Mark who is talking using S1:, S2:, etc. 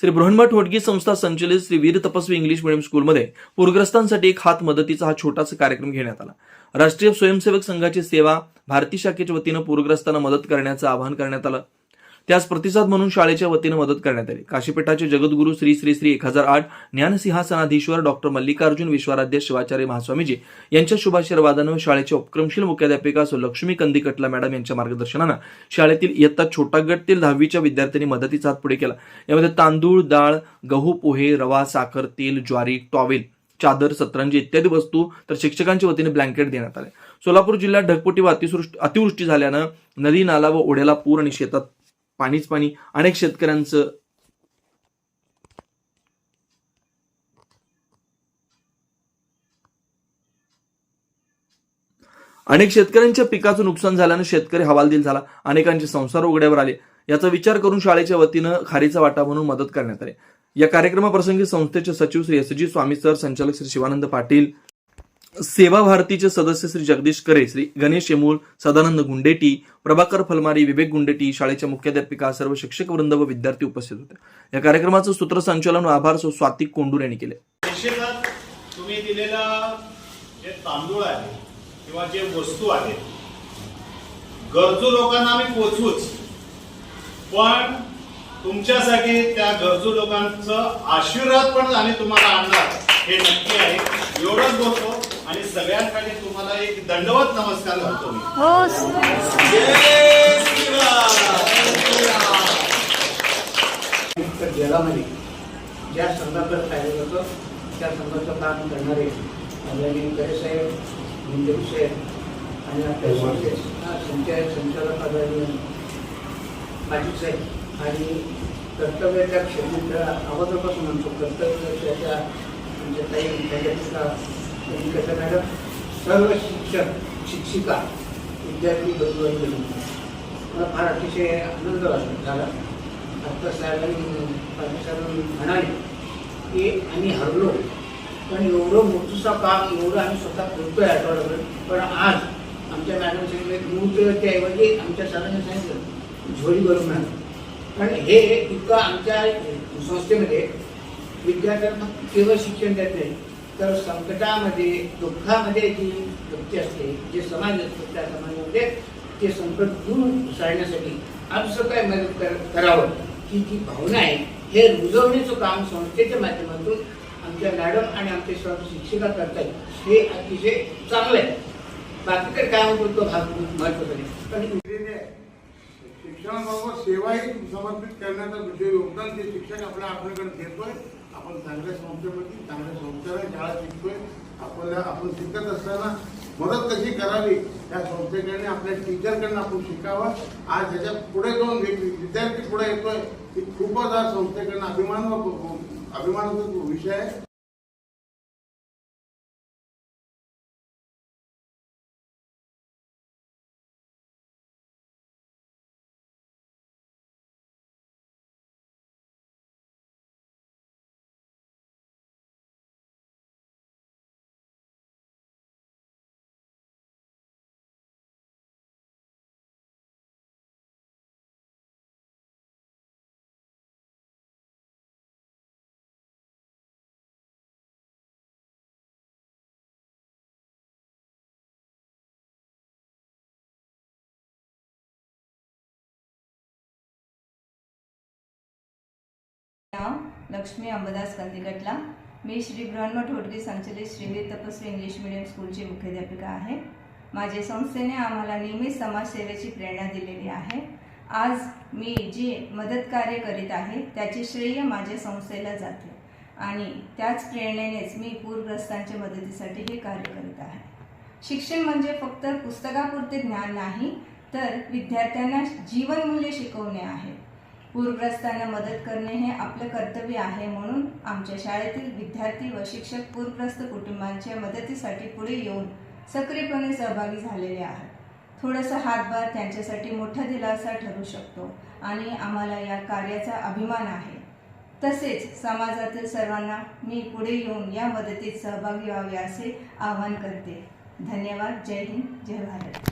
S1: श्री बृहन्मठ होटगी संस्था संचलित Shri Veer Tapasvi English medium स्कूलमध्ये पूरग्रस्तांसाठी एक हात मदतीचा हा छोटासा कार्यक्रम घेण्यात आला. राष्ट्रीय स्वयंसेवक संघाची सेवा भारती शाखेच्या वतीनं पूरग्रस्तांना मदत करण्याचं आवाहन करण्यात आलं. त्यास प्रतिसाद म्हणून शाळेच्या वतीनं मदत करण्यात आली. काशीपीठाचे जगद्गुरू श्री श्री श्री एक हजार आठ ज्ञानसिंहासनाधीश्वर डॉक्टर मल्लिकार्जुन विश्वाराध्य शिवाचार्य महास्वामीजी यांच्या शुभाशीर्वादानं शाळेच्या उपक्रमशील मुख्याध्यापिका सो लक्ष्मी कंदिकटला मॅडम यांच्या मार्गदर्शनानं शाळेतील इयत्ता छोटा गटतील दहावीच्या विद्यार्थ्यांनी मदतीचा हात पुढे केला. यामध्ये तांदूळ डाळ गहू पोहे रवा साखर तेल ज्वारी टॉवेल चादर सतरंजी इत्यादी वस्तू तर शिक्षकांच्या वतीने ब्लँकेट देण्यात आले. सोलापूर जिल्ह्यात ढगपोटी व अतिवृष्टी अतिवृष्टी झाल्यानं नदी नाला व ओढ्याला पूर आणि शेतात पाणीच पाणी. अनेक शेतकऱ्यांचं अनेक शेतकऱ्यांच्या पिकाचं नुकसान झाल्यानं शेतकरी हवालदिल झाला. अनेकांचे संसार उघड्यावर आले. याचा विचार करून शाळेच्या वतीनं खारीचा वाटा म्हणून मदत करण्यात आली. या कार्यक्रमाप्रसंगी संस्थेचे सचिव Shri S G Swami sir संचालक श्री शिवानंद पाटील सेवा भारतीचे सदस्य श्री जगदीश करे श्री गणेश येमूळ सदानंद गुंडेटी प्रभाकर फलमारी विवेक गुंडेटी शाळेच्या मुख्याध्यापिका सर्व शिक्षक वृंद व विद्यार्थी उपस्थित होते. या कार्यक्रमाचं सूत्रसंचालन व आभार सो स्वातिक कोंडूर यांनी केले.
S2: तुम्ही दिलेला जे तांदूळ आहे किंवा जे वस्तू आहेत गरजू लोकांना आम्ही पोचवूच पण तुमच्यासाठी त्या गरजू लोकांचं आशीर्वाद पण आम्ही तुम्हाला आणणार. हे नक्की आहे. एवढंच बोलतो. आणि सगळ्यांसाठी तुम्हाला एक दंडवत नमस्कार घालतो मी.
S3: हो.
S4: तर जगामध्ये ज्या संघाकडे पाहिलं जातं त्या संघाचं काम करणारे आदरणीय मुंडेरी साहेब आणि आपल्या हा, संचालक संचालक आदरणीय पाटील साहेब आणि कर्तव्याच्या क्षेत्राच्या अगोदरपासून म्हणतो कर्तव्याच्या आमच्या ताई मुख्याध्यापिका कथा मॅडम सर्व शिक्षक शिक्षिका विद्यार्थी बंधू आणि मला फार अतिशय आनंद वाटला झाला डॉक्टर साहेबांनी पाटील साहेबांनी म्हणाले की आम्ही हरलो पण एवढं मृत्यूचा काम एवढं आम्ही स्वतः करतोय आठवड्याभर पण आज आमच्या मॅडम सांगितलं मूर्तीवरती ऐवजी आमच्या सरांनी सांगितलं झोळी भरून आण कारण हे इतकं आमच्या संस्थेमध्ये विद्यार्थ्यांना केवळ शिक्षण देत नाही. तर संकटामध्ये दुःखामध्ये जी व्यक्ती असते जे समाज असतो त्या समाजामध्ये ते संकट दूर सारण्यासाठी आमचं काय मदत कर करावं? की जी भावना आहे हे रुजवण्याचं काम संस्थेच्या माध्यमातून आमच्या मॅडम आणि आमचे सर्व शिक्षिका करतात हे अतिशय चांगलं आहे. बाकी तर काय म्हणतो तो भाग महत्त्वाचा नाही पण
S5: शिक्षणाबरोबर सेवाही समर्पित करण्याचा विषय म्हणजे योगदान ते शिक्षक आपल्या आपल्याकडे देतोय आपण चांगल्या संस्थेमध्ये चांगल्या संस्थेला शाळा शिकतोय आपल्याला आपण शिकत असताना मदत कशी करावी त्या संस्थेकडनं आपल्या टीचरकडनं आपण शिकावं. आज ह्याच्या पुढे जाऊन वि- विद्यार्थी पुढे येतोय की खूपच आज संस्थेकडनं अभिमान अभिमानाचा विषय आहे.
S3: लक्ष्मी अंबादास कंदिकटला मी श्री ब्रह्म होडगे संचलित श्रीवीर तपस्वी इंग्लिश मीडियम स्कूलची मुख्याध्यापिका आहे. माझ्या संस्थेने आम्हाला नेहमीच समाजसेवेची प्रेरणा दिलेली आहे. आज मी जे मदत कार्य करीत आहे त्याचे श्रेय माझ्या संस्थेला जाते आणि त्याच प्रेरणेनेच मी पूरग्रस्तांच्या मदतीसाठी हे कार्य करीत आहे. शिक्षण म्हणजे फक्त पुस्तकापुरते ज्ञान नाही तर विद्यार्थ्यांना जीवनमूल्य शिकवणे आहे. पूरग्रस्तांना मदत करणे हे आपलं कर्तव्य आहे म्हणून आमच्या शाळेतील विद्यार्थी व शिक्षक पूरग्रस्त कुटुंबांच्या मदतीसाठी पुढे येऊन सक्रियपणे सहभागी झालेले आहेत. थोडासा हातभार त्यांच्यासाठी मोठा दिलासा ठरू शकतो आणि आम्हाला या कार्याचा अभिमान आहे. तसेच समाजातील सर्वांना मी पुढे येऊन या मदतीत सहभागी व्हावे असे आवाहन करते. धन्यवाद. जय हिंद. जय Bharat.